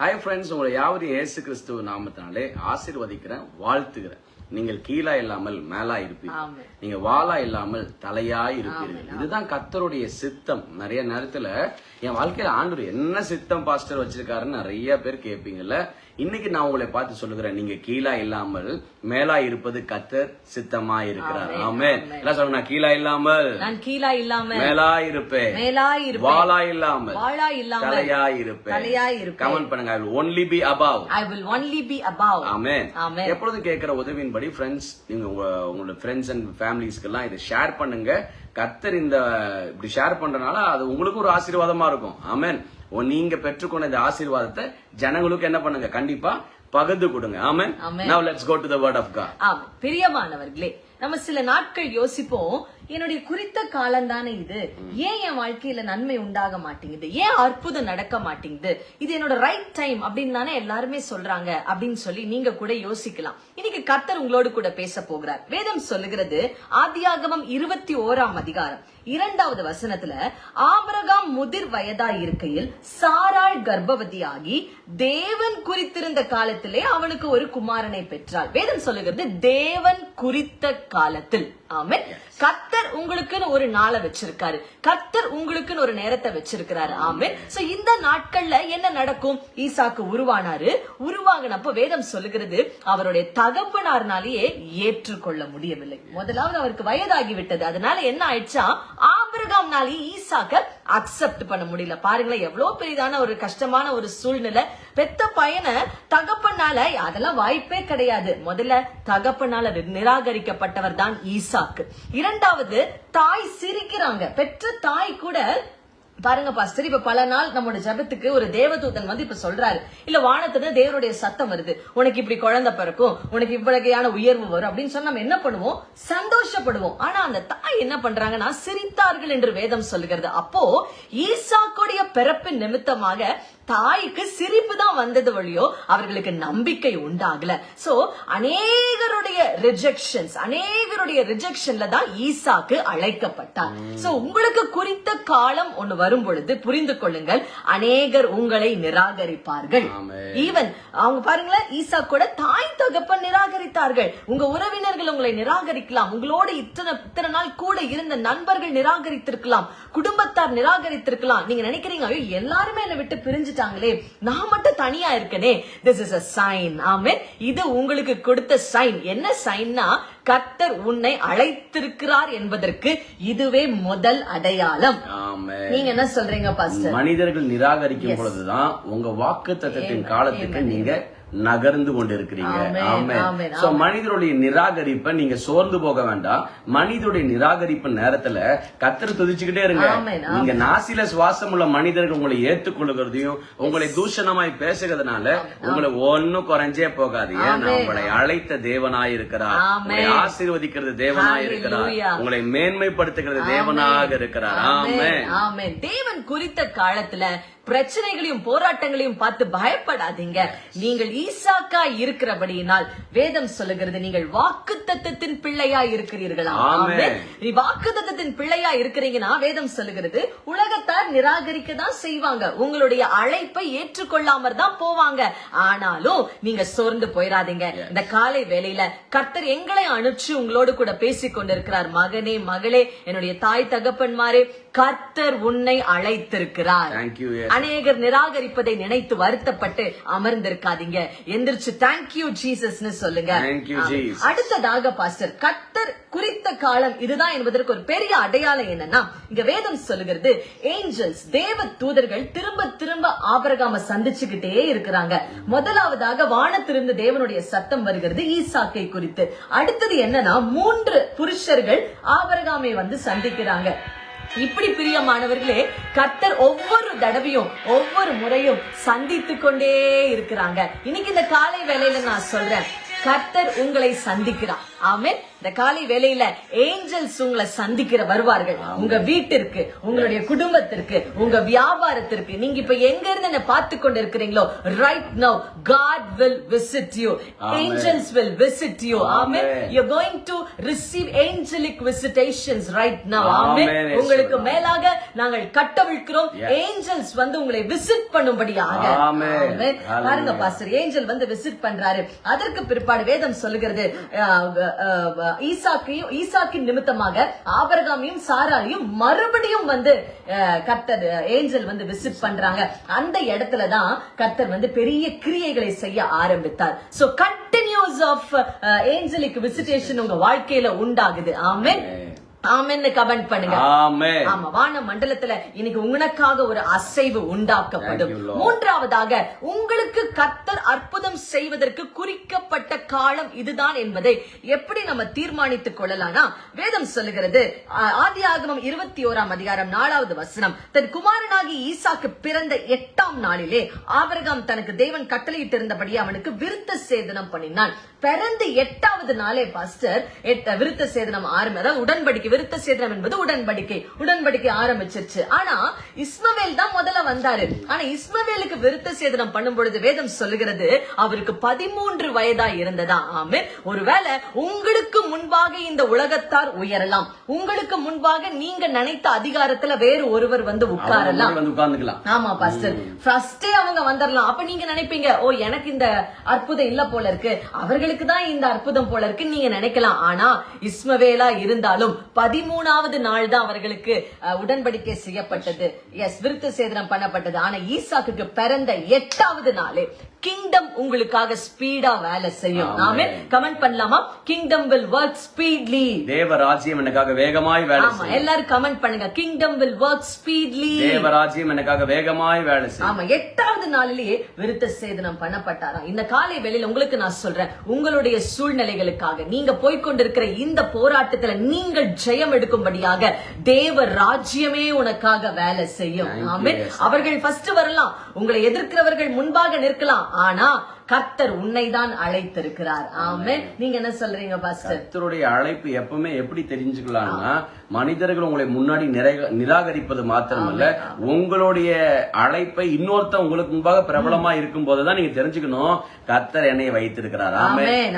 Hi friends உங்களை யாவது இயேசு கிறிஸ்துவ நாமத்தினாலே ஆசீர்வதிக்கிறேன் வாழ்த்துகிறேன். நீங்கள் கீழா இல்லாமல் மேலா இருப்பீர்கள். ஆமென். நீங்க வாளா இல்லாமல் தலையா இருப்பீர்கள். இதுதான் கத்தருடைய சித்தம். நிறைய நேரத்துல என் வாழ்க்கையில ஆண்டவர் என்ன சித்தம் பாஸ்டர் வச்சிருக்காருன்னு நிறைய பேர் கேட்பீங்கல்ல இன்னைக்கு நான் உங்களை பார்த்து சொல்லுகிறேன். நீங்க கீழா இல்லாமல் மேலா இருப்பது கத்தர் சித்தமா இருக்கிறார். ஆமென். எல்லாம் சொல்லுங்க நான் கீழா இல்லாமல் நான் கீழா இல்லாம மேலா இருப்பேன். மேலாய் இருப்பேன். வாளா இல்லாமல் வாளா இல்லாம தலையா இருப்பேன். தலையாய் இருப்பேன். கமெண்ட் பண்ணுங்க. I will only be above I will only be above amen amen. எப்பொழுது கேட்கிற உதவியின்படி ஃப்ரெண்ட்ஸ் நீங்க உங்க உங்களோட ஃப்ரெண்ட்ஸ் அண்ட் ஃபேமிலிஸ்க்கு எல்லாம் இதை ஷேர் பண்ணுங்க. கர்த்தர் இந்த இப்படி ஷேர் பண்றதுனால அது உங்களுக்கு ஒரு ஆசீர்வாதமா இருக்கும். ஆமென் நீங்க பெற்றுக்கொண்ட இந்த ஆசீர்வாதத்தை ஜனங்களுக்கு என்ன பண்ணுங்க? கண்டிப்பா பகிர்ந்து கொடுங்க. Amen. Now let's go to the word of God பிரியமானவர்களே நம்ம சில நாட்கள் யோசிப்போம் என்னுடைய குறித்த காலம் தானே இது? ஏன் என் வாழ்க்கையில நன்மை உண்டாக மாட்டேங்குது? ஏன் அற்புதம் நடக்க மாட்டேங்குது? இது என்னோட ரைட் டைம் அப்படின்னு தானே எல்லாருமே சொல்றாங்க அப்படின்னு சொல்லி நீங்க கூட யோசிக்கலாம். இன்னைக்கு கத்தர் உங்களோடு கூட பேச போகிறார். வேதம் சொல்லுகிறது ஆதியாகமம் இருபத்தி ஓராம் அதிகாரம். இரண்டாவது வசனத்துல ஆபரகாம் முதிர் வயதா இருக்கையில் சாராள் கர்ப்பவதியாகி தேவன் குறித்திருந்த காலத்திலே அவனுக்கு ஒரு குமாரனை பெற்றாள். வேதம் சொல்லுகிறது தேவன் குறித்த காலத்தில். ஆமென். கர்த்தர் உங்களுக்குன்னு ஒரு நாளை வச்சிருக்காரு. கர்த்தர் உங்களுக்குன்னு ஒரு நேரத்தை வச்சிருக்கிறாரு. ஆமென். சோ இந்த நாட்கள்ல என்ன நடக்கும்? ஈசாக்கு உருவானாரு. உருவாகினப்ப வேதம் சொல்லுகிறது அவருடைய தகப்பனார்னாலேயே ஏற்றுக்கொள்ள முடியவில்லை. முதலாவது அவருக்கு வயதாகி விட்டது அதனால என்ன ஆயிடுச்சா? ஆபிரகாம்னாலே ஈசாக்க அக்செப்ட் பண்ண முடியல. பாருங்களேன் எவ்வளவு பெரிதான ஒரு கஷ்டமான ஒரு சூழ்நிலை. பெத்த பையனை தகப்பனால அதெல்லாம் வாய்ப்பே கிடையாது. முதல்ல தகப்பனால நிராகரிக்கப்பட்டவர் தான் ஈசாக்கு. இரண்டாவது தாய் சிரிக்கிறாங்க. பெற்ற தாய் கூட பாருங்க பாஸ்டர் இப்ப பல நாள் நம்மளோட ஜபத்துக்கு ஒரு தேவதூதன் வந்து இப்ப சொல்றாரு. இல்ல வானத்துல தேவனுடைய சத்தம் வருது. உனக்கு இப்படி குழந்தை பிறக்கும் உனக்கு இவ்வளகையான உயர்வு வரும் அப்படின்னு சொன்னா நம்ம என்ன பண்ணுவோம்? சந்தோஷப்படுவோம். ஆனா அந்த தாய் என்ன பண்றாங்கன்னா சிரித்தார்கள் என்று வேதம் சொல்லுகிறது. அப்போ ஈசாக்குடைய பிறப்பின் நிமித்தமாக தாய்க்கு சிரிப்பு தான் வந்தது வழியோ அவர்களுக்கு நம்பிக்கை உண்டாகல. சோ அநேகருடைய ரிஜெக்ஷன்ஸ் அநேகருடைய ரிஜெக்ஷன்ல தான் ஈசாக்கு அழைக்கப்பட்டார். சோ உங்களுக்கு குறித்த காலம் ஒண்ணு வரும் பொழுது புரிந்து கொள்ளுங்கள். அநேகர் உங்களை நிராகரிப்பார்கள். ஈவன் அவங்க பாருங்களேன் ஈசா கூட தாய் தகப்பன் நிராகரித்தார்கள். உங்க உறவினர்கள் உங்களை நிராகரிக்கலாம். உங்களோட இத்தனை இத்தனை நாள் கூட இருந்த நண்பர்கள் நிராகரித்திருக்கலாம். குடும்பத்தார் நிராகரித்திருக்கலாம். நீங்க நினைக்கிறீங்க ஐயோ எல்லாருமே என்னை விட்டு பிரிஞ்சுட்டாங்களே நான் மட்டும் தனியா இருக்கனே. This is a sign amen இது உங்களுக்கு கொடுத்த சைன் என்ன சைன்னா கர்த்தர் உன்னை அழைத்திருக்கிறார் என்பதற்கு இதுவே முதல் அடையாளம். நீங்க என்ன சொல்றீங்க பாஸ்டர் மனிதர்கள் நிராகரிக்கும் பொழுதுதான் உங்க வாக்கு தத்தத்தின் காலத்துக்கு நீங்க நகர்ந்து கொண்டிருக்கிறீங்க. ஆமென், சோ மனிதருடைய நிராகரிப்பை நீங்க சோர்ந்து போக வேண்டாம். மனிதருடைய நிராகரிப்பு நேரத்துல கத்தர் துதிச்சுக்கிட்டே இருங்க. நீங்க நாசில சுவாசம் உள்ள மனிதர்கள் உங்களை ஏத்துக்கொள்ளுகிறதையும் உங்களை தூஷணமாய் பேசுகிறதுனால உங்களை ஒண்ணும் குறைஞ்சே போகாது ஏன்னா. உங்களை அழைத்த தேவனாய் இருக்கிறார். உங்களை ஆசீர்வதிக்கிறது தேவனாய் இருக்கிறார். உங்களை மேன்மைப்படுத்துகிறது தேவனாக இருக்கிறார். ஆமென். ஆமென். தேவன் குறித்த காலத்துல பிரச்சனைகளையும் போராட்டங்களையும் பார்த்து பயப்படாதீங்க. நீங்கள் ஈசாக்கா இருக்கிறபடியினால் வேதம் சொல்லுகிறது நீங்கள் வாக்கு தத்தத்தின் பிள்ளையா இருக்கிறீர்களா. நீ வாக்கு தத்தத்தின் பிள்ளையா இருக்கிறீங்கன்னா வேதம் சொல்லுகிறது. உலகத்தார் நிராகரிக்க தான் செய்வாங்க. உங்களுடைய அழைப்பை ஏற்றுக்கொள்ளாம தான் போவாங்க. ஆனாலும் நீங்க சோர்ந்து போயிடாதீங்க இந்த காலை வேளையில கர்த்தர் எங்களை அனுப்பிச்சு உங்களோடு கூட பேசிக் கொண்டிருக்கிறார் மகனே மகளே என்னுடைய தாய் தகப்பன்மாரே கர்த்தர் உன்னை அழைத்திருக்கிறார். அநேகர் நிராகரிப்பதை நினைத்து வருத்தப்பட்டு அமர்ந்திருக்காதீங்க. எந்திரிச்சு தேங்க்யூ ஜீசஸ்னு சொல்லுங்க. அடுத்ததாக பாஸ்டர் கர்த்தர் குறித்த காலம் இதுதான் என்பதற்கு ஒரு பெரிய அடையாளம் என்னன்னா இங்க வேதம் சொல்லுகிறது ஏஞ்சல்ஸ் தேவ தூதர்கள் திரும்ப திரும்ப ஆபரகாம சந்திச்சுக்கிட்டே இருக்கிறாங்க. முதலாவதாக வானத்திலிருந்து தேவனுடைய சத்தம் வருகிறது ஈசாக்கை குறித்து. அடுத்தது என்னன்னா மூன்று புருஷர்கள் ஆபரகாமை வந்து சந்திக்கிறாங்க. இப்படி பிரியமானவர்களே கர்த்தர் ஒவ்வொரு தடவையும் ஒவ்வொரு முறையும் சந்தித்து கொண்டே இருக்கிறாங்க. இன்னைக்கு இந்த காலை வேலையில நான் சொல்றேன் கர்த்தர் உங்களை சந்திக்கிறார். ஆமென். இந்த காலை வேளையில ஏஞ்சல்ஸ் உங்களை சந்திக்கிற வருவார்கள். உங்க வீட்டிற்கு உங்களுடைய குடும்பத்திற்கு உங்க வியாபாரத்திற்கு. நீங்க இப்ப எங்க இருந்து என்ன பார்த்து கொண்டு இருக்கிறீங்களோ right now God will visit you angels will visit you amen. You going to receive angelic visitations right now amen. உங்களுக்கு மேலாக நாங்கள் கட்டவிழ்க்கிறோம். ஏஞ்சல்ஸ் வந்து உங்களை விசிட் பண்ணும்படியாக. பாருங்க. பாஸ்டர் ஏஞ்சல் வந்து விசிட் பண்றாரு. அதற்கு பிற்பாடு வேதம் சொல்லுகிறது. ஈசாக்கையும் ஈசாக்கின் நிமித்தமாக ஆபரகாமையும் சாராளையும் மறுபடியும் வந்து கர்த்தர் ஏஞ்சல் வந்து விசிட் பண்றாங்க. அந்த இடத்துல தான் கர்த்தர் வந்து பெரிய கிரியைகளை செய்ய ஆரம்பித்தார். So continuous of angelic visitation உங்க வாழ்க்கையில உண்டாகுது. ஆமென் ஆமென்னு கமெண்ட் பண்ணுங்க. ஆமா வான மண்டலத்துல இன்னைக்கு உனக்காக ஒரு அசைவு உண்டாக்கப்படும். மூன்றாவதாக உங்களுக்கு கர்த்தர் அற்புதம் செய்வதற்கு குறிக்கப்பட்ட காலம் இதுதான் என்பதை எப்படி நம்ம தீர்மானித்துக் கொள்ளலாம்னா வேதம் சொல்லுகிறது ஆ- ஆதியாகமம் இருபத்தி ஓராம் அதிகாரம் நாலாவது வசனம். தன் குமாரனாகி ஈசாக்கு பிறந்த எட்டாம் நாளிலே ஆபிரகாம் தனக்கு தேவன் கட்டளையிட்டிருந்தபடி அவனுக்கு விருத்த சேதனம் பண்ணினான். பிறந்து எட்டாவது நாளே பாஸ்டர் விருத்த சேதனம் ஆரம்பி அதாவது உடன்படிக்கை விருத்த சேதனம் என்பது உடன்படிக்கை. உடன்படிக்கை ஆரம்பிச்சிருச்சு. ஆனா இஸ்மவேல் தான் முதல்ல வந்தாரு. ஆனா இஸ்மவேலுக்கு விருத்த சேதனம் பண்ணும் பொழுது வேதம் சொல்லுகிறது அவருக்கு பதிமூன்று வயதா இருந்ததா? ஆமே ஒருவேளை உங்களுக்கு முன்பாக இந்த உலகத்தார் உயரலாம். உங்களுக்கு முன்பாக நீங்க நினைத்த அதிகாரத்துல வேறு ஒருவர் வந்து உட்காரலாம். ஆமா பாஸ்டர் ஃபர்ஸ்டே அவங்க வந்துடலாம் அப்ப நீங்க நினைப்பீங்க ஓ எனக்கு இந்த அற்புதம் இல்ல போல இருக்கு. அவர்களுக்கு தான் இந்த அற்புதம் போல இருக்கு. நீங்க நினைக்கலாம். ஆனா இஸ்மவேலா இருந்தாலும் பதிமூணாவது நாள் தான் அவர்களுக்கு உடன்படிக்கை செய்யப்பட்டது. எஸ் விருத்த சேதனம் பண்ணப்பட்டது. ஆனா ஈசாக்குக்கு பிறந்த எட்டாவது நாளே கிங்டம் உங்களுக்காக ஸ்பீடா வேலை செய்யும். நாமே கமெண்ட் பண்ணலாமா? கிங்டம் வில் ஒர்க் ஸ்பீட்லி தேவ ராஜ்யம் எனக்காக வேகமாய் வேலை ஆமா எல்லாரும் கமெண்ட் பண்ணுங்க. கிங்டம் வில் ஒர்க் ஸ்பீட்லி தேவ ராஜ்யம் எனக்காக வேகமாய் வேலை செய்யும். ஆமா எட்டாவது நாளிலேயே விருத்த சேதனம் பண்ணப்பட்டாராம். இந்த காலை வேளையில உங்களுக்கு நான் சொல்றேன். உங்களுடைய சூழ்நிலைகளுக்காக நீங்க போய்க்கொண்டிருக்கிற இந்த போராட்டத்துல நீங்கள் ஜெயம் எடுக்கும்படியாக தேவ ராஜ்யமே உனக்காக வேலை செய்யும். Yes. அவர்கள் ஃபர்ஸ்ட் வரலாம். உங்களை எதிர்க்கிறவர்கள் முன்பாக நிற்கலாம். ஆனா கர்த்தர் உன்னை தான் அழைத்திருக்கிறார் ஆமென். நீங்க என்ன சொல்றீங்க பாஸ்டர்? கர்த்தருடைய அழைப்பு எப்பவுமே எப்படி தெரிஞ்சுக்கலாம்னா மனிதர்கள் உங்களை முன்னாடி நிறை- நிராகரிப்பது மாத்திரமல்ல உங்களுடைய அழைப்பை இன்னொருத்தன் உங்களுக்கு முன்பாக பிரபலமா இருக்கும் போதுதான் நீங்க தெரிஞ்சுக்கணும் கர்த்தர் என்னைய வைத்திருக்கிறார்.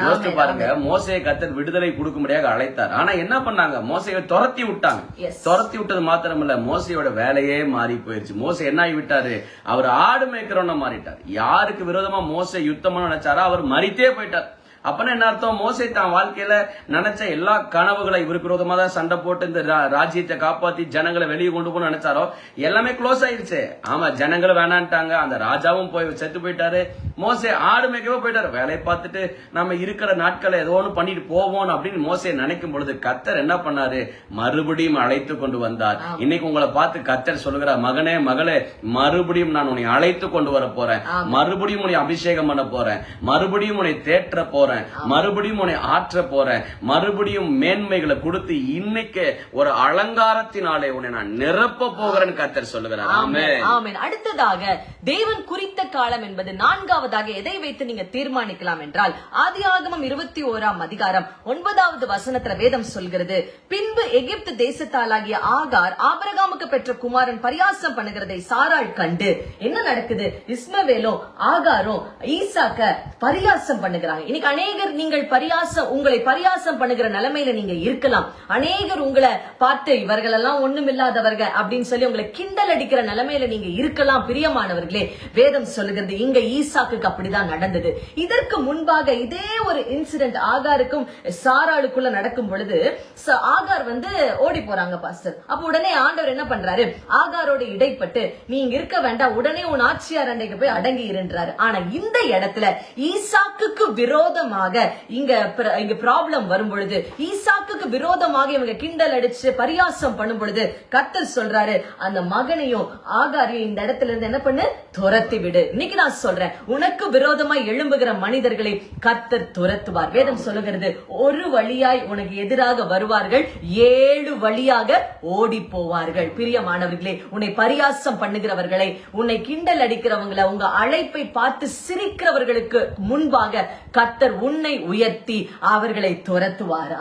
யோசிச்சு பாருங்க மோசையை கர்த்தர் விடுதலை கொடுக்கும்படியாக அழைத்தார். ஆனா என்ன பண்ணாங்க? மோசையை துரத்தி விட்டாங்க. துரத்தி விட்டது மாத்திரமல்ல மோசையோட வேலையே மாறி போயிருச்சு. மோசை என்ன ஆகி விட்டாரு அவர் ஆடு மேய்க்கிறவன மாறிட்டார். யாருக்கு விரோதமா மோசை யுத்தமா நினைச்சாரோ அவர் மறித்தே போயிட்டார். அப்பனா என்ன அர்த்தம்? மோசை தான் வாழ்க்கையில நினைச்ச எல்லா கனவுகளை இவருக்கு விரோதமா தான் சண்டை போட்டு இந்த ராஜ்யத்தை காப்பாத்தி ஜனங்களை வெளியே கொண்டு போகணும்னு நினைச்சாரோ? எல்லாமே க்ளோஸ் ஆயிருச்சு. ஆமா ஜனங்களும் வேணான்ட்டாங்க. அந்த ராஜாவும் போய் செத்து போயிட்டாரு. மோசே ஆடு மேய்க்கவே போயிட்டாரு. வேலையை பார்த்துட்டு நம்ம இருக்கிற நாட்களை ஏதோ ஒன்று பண்ணிட்டு போவோம் அப்படின்னு மோசே நினைக்கும் பொழுது கத்தர் என்ன பண்ணாரு? மறுபடியும் அழைத்து கொண்டு வந்தார். இன்னைக்கு உங்களை பார்த்து கத்தர் சொல்லுகிறார் மகனே மகளே மறுபடியும் நான் உன்னை அழைத்து கொண்டு வர போறேன். மறுபடியும் உன்னை அபிஷேகம் பண்ண போறேன். மறுபடியும் உன்னை தேற்ற போறேன். மறுபடியும் உன்னை ஆற்ற போறேன். மறுபடியும் மேன்மைகளை கொடுத்து இன்னைக்கு ஒரு அலங்காரத்தினாலே உன்னை நான் நிரப்ப போகிறேன்னு கத்தர் சொல்லுகிறார். ஆமே ஆமென். அடுத்ததாக தேவன் குறித்த காலம் என்பது நான்காவதாக எதை வைத்து நீங்க தீர்மானிக்கலாம் என்றால் ஆதியாகமம் இருபத்தி ஓராம் அதிகாரம் ஒன்பதாவது வசனத்துல வேதம் சொல்கிறது பின்பு எகிப்து தேசத்தாலாகிய ஆகார் ஆபிரகாமுக்கு பெற்ற குமாரன் பரியாசம் பண்ணுகிறதை சாராள் கண்டு என்ன நடக்குது? இஸ்மவேலும் ஆகாரும் ஈசாக்க பரியாசம் பண்ணுகிறாங்க. இன்னைக்கு அநேகர் நீங்கள் பரியாசம் உங்களை பரியாசம் பண்ணுகிற நிலைமையில நீங்க இருக்கலாம். அநேகர் உங்களை பார்த்து இவர்கள் எல்லாம் ஒண்ணும் இல்லாதவர்கள் அப்படின்னு சொல்லி உங்களை கிண்டல் அடிக்கிற நிலைமையில நீங்க இருக்கலாம் பிரியமானவர்களே. வேதம் சொல்லுகிறது இங்க ஈசாக்கு அப்படிதான் நடந்தது. இதற்கு முன்பாக இதே ஒரு இன்சிடென்ட் ஆகாருக்கும் சாராளுக்குள்ள நடக்கும் பொழுது ஆகார் வந்து ஓடி போறாங்க பாஸ்டர் அப்ப உடனே ஆண்டவர் என்ன பண்றாரு? ஆகாரோட இடைப்பட்டு நீங்க இருக்க வேண்டாம் உடனே உன் ஆட்சியார் அண்டைக்கு போய் அடங்கி இருன்றாரு. ஆனா இந்த இடத்துல ஈசாக்குக்கு விரோதமாக இங்க இங்க ப்ராப்ளம் வரும் பொழுது ஈசாக்குக்கு விரோதமாக இவங்க கிண்டல் அடிச்சு பரியாசம் பண்ணும் பொழுது கத்தர் சொல்றாரு அந்த மகனையும் ஆகாரியும் இந்த இடத்துல இருந்து என்ன பண்ணு? துரத்தி விடு. இன்னைக்கு நான் சொல்றேன் உனக்கு விரோதமா எழும்புகிற மனிதர்களை கத்தர் துரத்துவார். வேதம் சொல்லுகிறது ஒரு வழியாய் உனக்கு எதிராக வருவார்கள் ஏழு வழியாக ஓடி போவார்கள் பிரியமானவர்களே உன்னை பரியாசம் பண்ணுகிறவர்களை உன்னை கிண்டல் அடிக்கிறவங்களை உங்க அழைப்பை பார்த்து சிரிக்கிறவர்களுக்கு முன்பாக கத்தர் உன்னை உயர்த்தி அவர்களை துரத்துவார்.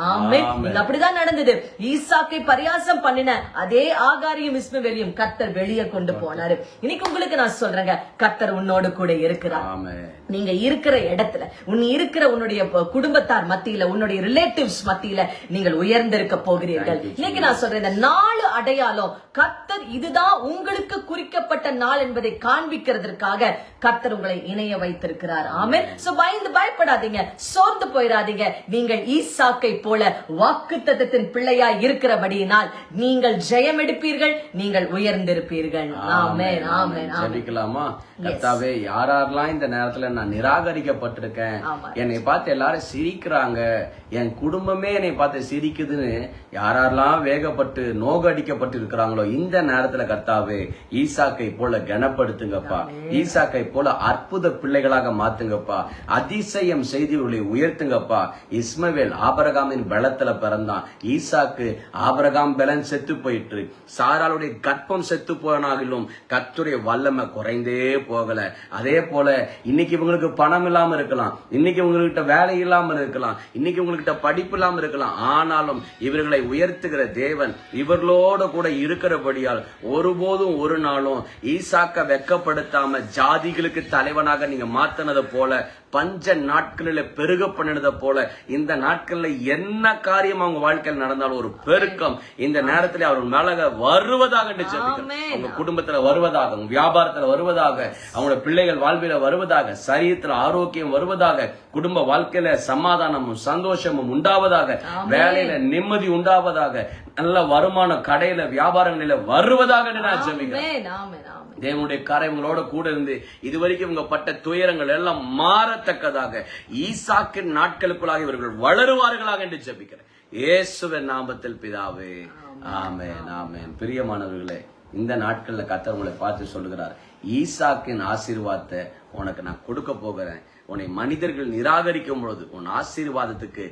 இங்க அப்படிதான் நடந்தது. ஈசாக்கை பரியாசம் பண்ணின அதே ஆகாரியும் இஸ்மவேலையும் கர்த்தர் வெளியே கொண்டு போனாரு. இன்னைக்கு உங்களுக்கு நான் சொல்றேங்க கர்த்தர் உன்னோடு கூட இருக்கிறார். ஆமே நீங்க இருக்கிற இடத்துல உன் இருக்கிற உன்னுடைய குடும்பத்தார் மத்தியில உன்னுடைய ரிலேட்டிவ்ஸ் மத்தியில நீங்கள் உயர்ந்திருக்க போகிறீர்கள். இன்னைக்கு நான் சொல்றேன் இந்த நாலு அடையாளம் கர்த்தர் இதுதான் உங்களுக்கு குறிக்கப்பட்ட நாள் என்பதை காண்பிக்கிறதற்காக கர்த்தர் உங்களை இணைய வைத்திருக்கிறார். ஆமென். சோ பயந்து பயப்படாதீங்க. சோர்ந்து போயிடாதீங்க நீங்கள் ஈசாக்கை போல வாக்குத்தத்தத்தின் பிள்ளையா இருக்கிறபடியினால் நீங்கள் ஜெயம் எடுப்பீர்கள் நீங்கள் உயர்ந்திருப்பீர்கள். ஆமென் ஆமென் ஆமென் ஜெபிக்கலாமா? கர்த்தாவே யாரெல்லாம் இந்த நேரத்துல நான் நிராகரிக்கப்பட்டிருக்கேன். என்னை பார்த்து எல்லாரும் சிரிக்கிறாங்க. என் குடும்பமே என்னை பார்த்து சிரிக்குதுன்னு யாரெல்லாம் வேகப்பட்டு நோகடிக்கப்பட்டு இருக்கிறாங்களோ இந்த நேரத்துல கர்த்தாவே ஈசாக்கை போல கனப்படுத்துங்கப்பா. ஈசாக்கை போல அற்புத பிள்ளைகளாக மாத்துங்கப்பா. அதிசயம் செய்திகளை உயர்த்துங்கப்பா. இஸ்மவேல் ஆபரகாமின் பலத்துல பிறந்தான். ஈசாக்கு ஆபரகாம் பலன் செத்து போயிற்று. சாராளுடைய கற்பம் செத்து போனாலும் கர்த்தருடைய வல்லமை குறைந்தே போகல. அதே போல இன்னைக்கு இவங்களுக்கு பணம் இல்லாம இருக்கலாம். இன்னைக்கு உங்ககிட்ட வேலை இல்லாம இருக்கலாம். இன்னைக்கு உங்ககிட்ட படிப்பு இல்லாம இருக்கலாம். ஆனாலும் இவர்களை உயர்த்துகிற தேவன் இவர்களோட கூட இருக்கிறபடியால் ஒருபோதும் ஒரு நாளும் ஈசாக்க வெக்கப்படுத்தாம ஜாதிகளுக்கு தலைவனாக நீங்க மாத்தினதை போல பஞ்ச நாட்களில பெருக பண்ணினதை போல இந்த நாட்கள்ல என்ன காரியம் அவங்க வாழ்க்கையில் நடந்தாலும் ஒரு பெருக்கம். இந்த நேரத்துல அவர் மேலக வருவதாக. அவங்க குடும்பத்துல வருவதாக வியாபாரத்துல வருவதாக அவங்களோட பிள்ளைகள் வாழ்வில வருவதாக சரீரத்துல ஆரோக்கியம் வருவதாக குடும்ப வாழ்க்கையில சமாதானமும் சந்தோஷமும் உண்டாவதாக வேலையில நிம்மதி உண்டாவதாக நல்ல வருமானம் கடையில வியாபாரங்களில வருவதாக நான் ஜெபிக்கிறேன். ஆமென் ஆமென் தேவனுடைய கூட இருந்து இதுவரைக்கும் இவங்க பட்ட துயரங்கள் எல்லாம் மாறத்தக்கதாக ஈசாக்கின் நாட்களுக்குள்ளாக இவர்கள் வளருவார்களாக என்று ஜெபிக்கிறேன். இயேசுவின் நாமத்தில் பிதாவே ஆமேன் ஆமேன். பிரியமானவர்களே இந்த நாட்கள்ல கத்தர் உங்களை பார்த்து சொல்லுகிறார் ஈசாக்கின் ஆசீர்வாதத்தை உனக்கு நான் கொடுக்க போகிறேன். உன்னை மனிதர்கள் நிராகரிக்கும் பொழுது உன் ஆசீர்வாதத்துக்கு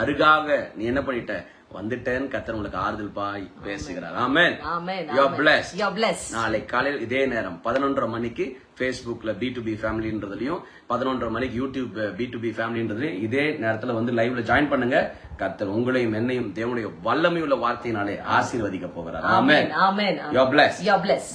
அருகாக நீ என்ன பண்ணிட்ட? வந்துட்டேன்னு கர்த்தர் உங்களுக்கு ஆறுதல் பாய் பேசுகிறார். Amen. Amen You are blessed. You blessed. நாளை காலையில் இதே நேரம் பதினொன்றரை மணிக்கு ஃபேஸ்புக்ல பி டு பி ஃபேமிலின்றதுலயும் பதினொன்றரை மணிக்கு யூடியூப் பி டு பி ஃபேமிலின்றதுலயும் இதே நேரத்துல வந்து லைவ்ல ஜாயின் பண்ணுங்க. கர்த்தர் உங்களையும் என்னையும் தேவனுடைய வல்லமையுள்ள வார்த்தையினாலே ஆசீர்வதிக்க போகிறார். Amen amen. Amen You are blessed. You blessed.